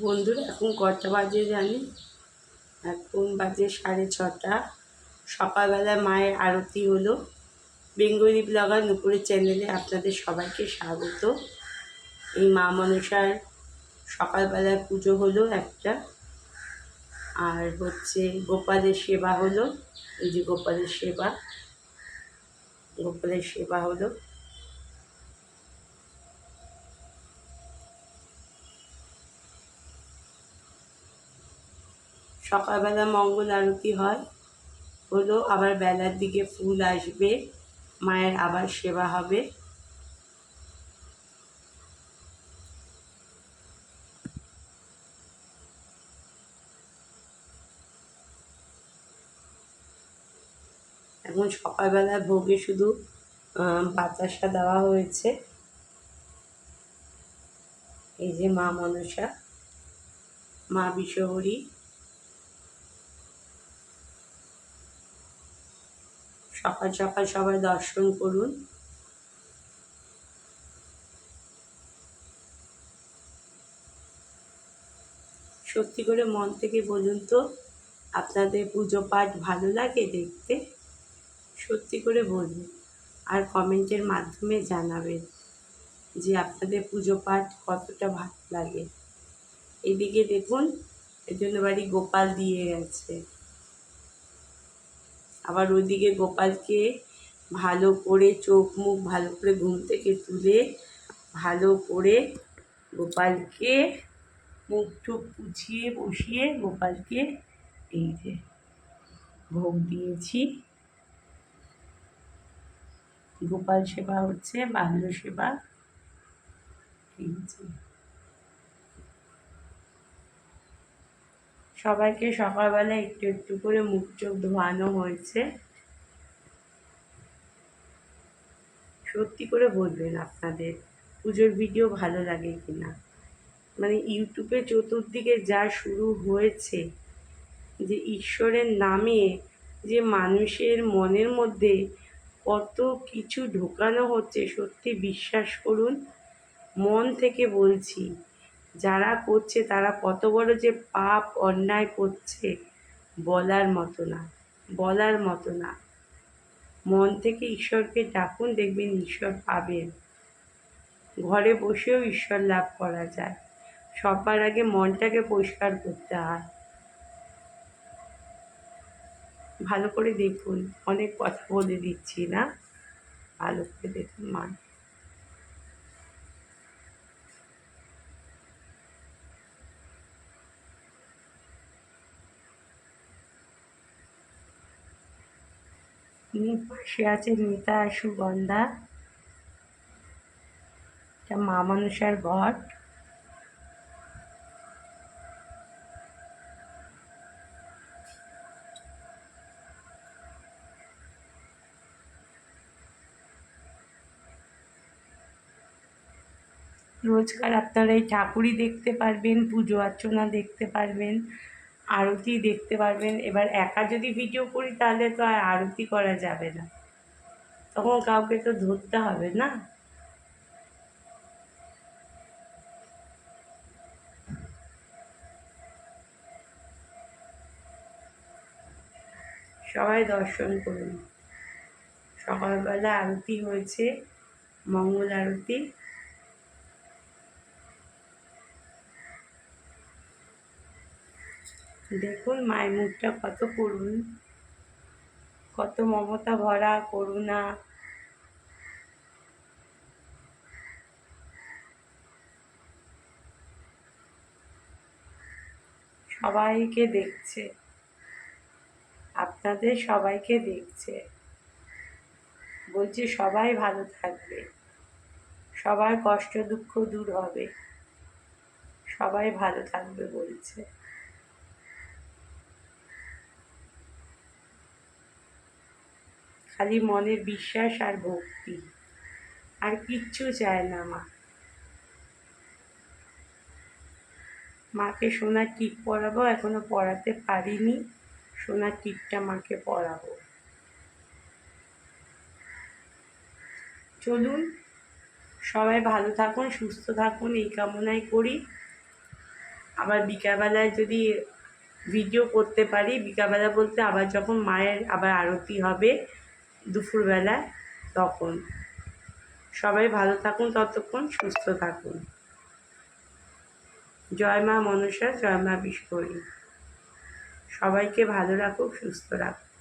বন্ধুরা, এখন কটা বাজে জানি? এখন বাজে সাড়ে ছটা। সকালবেলা মায়ের আরতি হলো। বেঙ্গলি ব্লগার নুপুরের চ্যানেলে আপনাদের সবাইকে স্বাগত। এই মা মনসার সকালবেলায় পুজো হলো একটা। আর হচ্ছে গোপালের সেবা হলো। এই যে গোপালের সেবা। গোপালের সেবা হলো। সকালবেলা মঙ্গল আরতি হয়, হলো আবার বেলার দিকে ফুল আসবে, মায়ের আবার সেবা হবে। এখন সকালবেলা ভোগে শুধু বাতাসা দেওয়া হয়েছে। এই যে মা মনসা, মা বিশ্বহরী। সকাল সকাল সবাই দর্শন করুন। সত্যি করে মন থেকে বলুন তো, আপনাদের পুজো পাঠ ভালো লাগে দেখতে? সত্যি করে বলুন আর কমেন্টের মাধ্যমে জানাবেন যে আপনাদের পুজো পাঠ কতটা ভালো লাগে। এদিকে দেখুন এর জন্য বাড়ি গোপাল দিয়ে গেছে। আবার ওইদিকে গোপালকে ভালো করে চোখ মুখ ভালো করে ঘুম থেকে তুলে ভালো করে গোপালকে মুখ টুক পুছিয়ে বসিয়ে গোপালকে এই যে ভোগ দিয়েছি। গোপাল সেবা হচ্ছে, বাল্য সেবা। এই যে। সবাইকে সকালবেলা একটু একটু করে মুখ চোখ ধোয়ানো হয়েছে। সত্যি করে বলবেন আপনাদের, পুজোর ভিডিও ভালো লাগে কিনা? মানে ইউটিউবে চতুর্দিকে যা শুরু হয়েছে, যে ঈশ্বরের নামে যে মানুষের মনের মধ্যে কত কিছু ঢোকানো হচ্ছে, সত্যি বিশ্বাস করুন, মন থেকে বলছি। যারা করছে তারা কত বড় যে পাপ অন্যায় করছে, বলার মতো না, বলার মতো না। মন থেকে ঈশ্বরকে ডাকুন, দেখবেন ঈশ্বর পাবেন। ঘরে বসেও ঈশ্বর লাভ করা যায়। সবার আগে মনটাকে পরিষ্কার করতে হয়। ভালো করে দেখুন, অনেক কথা বলে দিচ্ছি না। ভালো করে দেখুন মান। পাশে আছে মিতা সুগন্ধা। এটা মা মানুষের ঘট রোজকার আপনারা এই ঠাকুরই দেখতে পারবেন, পুজো অর্চনা দেখতে পারবেন। আরতি দেখতে পারবেন। এবার একা যদি ভিডিও করি তাহলে তো আর আরতি করা যাবে না। তখন কাউকে তো ধরতে হবে না। সবাই দর্শন করুন। সকালবেলা আরতি হয়েছে, মঙ্গল আরতি। দেখুন মায়ের মুখটা কত করুন। কত মমতা ভরা, করুণা। সবাইকে দেখছে। আপনাদের সবাইকে দেখছে। বলছে সবাই ভালো থাকবে। সবার কষ্ট দুঃখ দূর হবে। সবাই ভালো থাকবে বলছে। খালি মনে বিশ্বাস আর ভক্তি। আর কিচ্ছু চায় না মা। মাকে সোনার টিপ পরাবো, এখনও পড়াতে পারিনি সোনার টিপটা মাকে পরাবো। চলুন, সবাই ভালো থাকুন, সুস্থ থাকুন, এই কামনাই করি। আবার বিকালবেলায় যদি ভিডিও করতে পারি, বিকালবেলা বলতে আবার যখন মায়ের আবার আরতি হবে দুপুরবেলায় তখন। সবাই ভালো থাকুন, ততক্ষণ সুস্থ থাকুন। জয় মা মনসা, জয় মা বিষ্ণী। সবাইকে ভালো রাখুক, সুস্থ রাখুক।